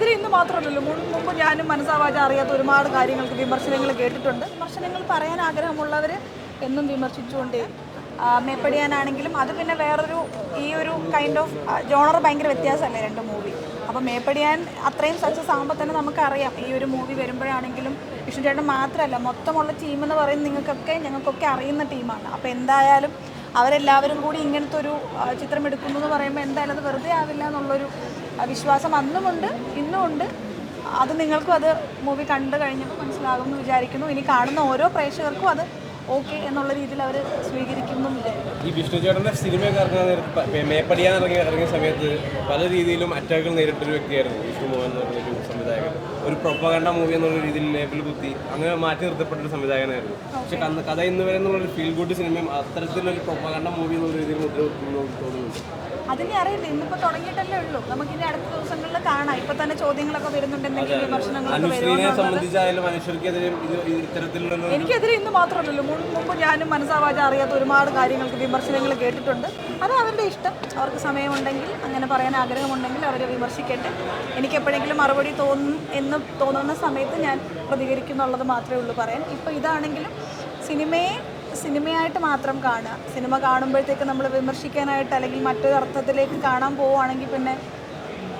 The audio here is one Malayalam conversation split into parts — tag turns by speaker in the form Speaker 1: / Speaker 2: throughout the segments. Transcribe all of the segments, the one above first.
Speaker 1: എനിക്കെതിരെ ഇന്ന് മാത്രമല്ലല്ലോ. മുമ്പ് ഞാനും മനസ്സാവാച അറിയാത്ത ഒരുപാട് കാര്യങ്ങൾക്ക് വിമർശനങ്ങൾ കേട്ടിട്ടുണ്ട്. വിമർശനങ്ങൾ പറയാൻ ആഗ്രഹമുള്ളവർ എന്നും വിമർശിച്ചുകൊണ്ടേ മേപ്പടിയാനാണെങ്കിലും അത് പിന്നെ വേറൊരു ഈ ഒരു കൈൻഡ് ഓഫ് ജോണർ ഭയങ്കര വ്യത്യാസമല്ലേ രണ്ട് മൂവി അപ്പോൾ മേപ്പടിയാൻ അത്രയും സക്സസ് ആകുമ്പോൾ തന്നെ നമുക്കറിയാം. ഈ ഒരു മൂവി വരുമ്പോഴാണെങ്കിലും വിഷ്ണു ചേട്ടൻ മാത്രമല്ല മൊത്തമുള്ള ടീം എന്ന് പറയുന്നത് നിങ്ങൾക്കൊക്കെ ഞങ്ങൾക്കൊക്കെ അറിയുന്ന ടീമാണ് അപ്പോൾ എന്തായാലും അവരെല്ലാവരും കൂടി ഇങ്ങനത്തെ ഒരു ചിത്രം എടുക്കുന്നു എന്ന് പറയുമ്പോൾ എന്തായാലും അത് വെറുതെ ആവില്ല എന്നുള്ളൊരു വിശ്വാസം അന്നുമുണ്ട് ഇന്നുമുണ്ട്. അത് നിങ്ങൾക്കും അത് മൂവി കണ്ടു കഴിഞ്ഞപ്പോൾ മനസ്സിലാകുമെന്ന് വിചാരിക്കുന്നു. ഇനി കാണുന്ന ഓരോ പ്രേക്ഷകർക്കും അത് ഓക്കെ എന്നുള്ള രീതിയിൽ അവർ സ്വീകരിക്കുന്നു എന്ന് വിചാരിക്കുന്നു
Speaker 2: ഈ വിഷ്ണു ചേട്ടന്റെ സിനിമയൊക്കെ ഇറങ്ങുന്ന നേരത്ത് മേപ്പടിയാൻ ഇറങ്ങി ഇറങ്ങിയ സമയത്ത് പല രീതിയിലും അറ്റാക്കുകൾ നേരിട്ടൊരു വ്യക്തിയായിരുന്നു വിഷ്ണു മോഹൻ എന്ന് പറഞ്ഞൊരു സംവിധായകൻ. ഒരു പ്രൊപ്പകണ്ട മൂവി എന്നുള്ള രീതിയിൽ ലേബിൾ കുത്തി അങ്ങനെ മാറ്റി നിർത്തപ്പെട്ട ഒരു സംവിധായകനായിരുന്നു. പക്ഷെ കന്ന് കഥ ഇന്ന് വരെ എന്നുള്ളൊരു ഫീൽ ഗുഡ് സിനിമയും അത്തരത്തിലൊരു പ്രൊപ്പകണ്ട മൂവി എന്നുള്ള രീതിയിൽ മുദ്ര കുത്തുന്നു തോന്നുന്നു
Speaker 1: അതിനെ അറിയില്ല. ഇന്നിപ്പോ തുടങ്ങിയിട്ടല്ലേ ഉള്ളൂ. നമുക്കിനി അടുത്ത ദിവസങ്ങളിൽ കാണാം. ഇപ്പൊ തന്നെ ചോദ്യങ്ങളൊക്കെ വരുന്നുണ്ട്. എന്തെങ്കിലും വിമർശനങ്ങളൊക്കെ
Speaker 2: സംബന്ധിച്ചായാലും മനുഷ്യർക്കെതിരെ ഇത് ഇത്തരത്തിലുള്ള
Speaker 1: എനിക്കെതിരെ ഇന്ന് മാത്രമല്ലല്ലോ. മുമ്പ് ഞാനും മനസ്സാവാച അറിയാത്ത ഒരുപാട് കാര്യങ്ങൾക്ക് വിമർശനങ്ങൾ കേട്ടിട്ടുണ്ട്. അത് അവരുടെ ഇഷ്ടം. അവർക്ക് സമയമുണ്ടെങ്കിൽ അങ്ങനെ പറയാൻ ആഗ്രഹമുണ്ടെങ്കിൽ അവരെ വിമർശിക്കട്ടെ. എനിക്ക് എപ്പോഴെങ്കിലും മറുപടി തോന്നും എന്ന് തോന്നുന്ന സമയത്ത് ഞാൻ പ്രതികരിക്കുന്നുള്ളത് മാത്രമേ ഉള്ളൂ പറയാൻ. ഇപ്പോൾ ഇതാണെങ്കിലും സിനിമയെ സിനിമയായിട്ട് മാത്രം കാണുക. സിനിമ കാണുമ്പോഴത്തേക്ക് നമ്മൾ വിമർശിക്കാനായിട്ട് അല്ലെങ്കിൽ മറ്റൊരു അർത്ഥത്തിലേക്ക് കാണാൻ പോവുകയാണെങ്കിൽ പിന്നെ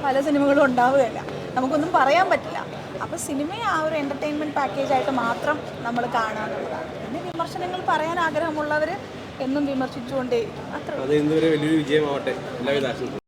Speaker 1: പല സിനിമകളും ഉണ്ടാവുകയില്ല. നമുക്കൊന്നും പറയാൻ പറ്റില്ല. അപ്പോൾ സിനിമയെ ആ ഒരു എന്റർടൈൻമെന്റ് പാക്കേജായിട്ട് മാത്രം നമ്മൾ കാണുക എന്നുള്ളതാണ്. പിന്നെ വിമർശനങ്ങൾ പറയാൻ ആഗ്രഹമുള്ളവർ എന്നും വിമർശിച്ചുകൊണ്ടേ അത്ര
Speaker 2: അത് വലിയൊരു വിജയമാവട്ടെ. എല്ലാവിധ ആശംസകളും.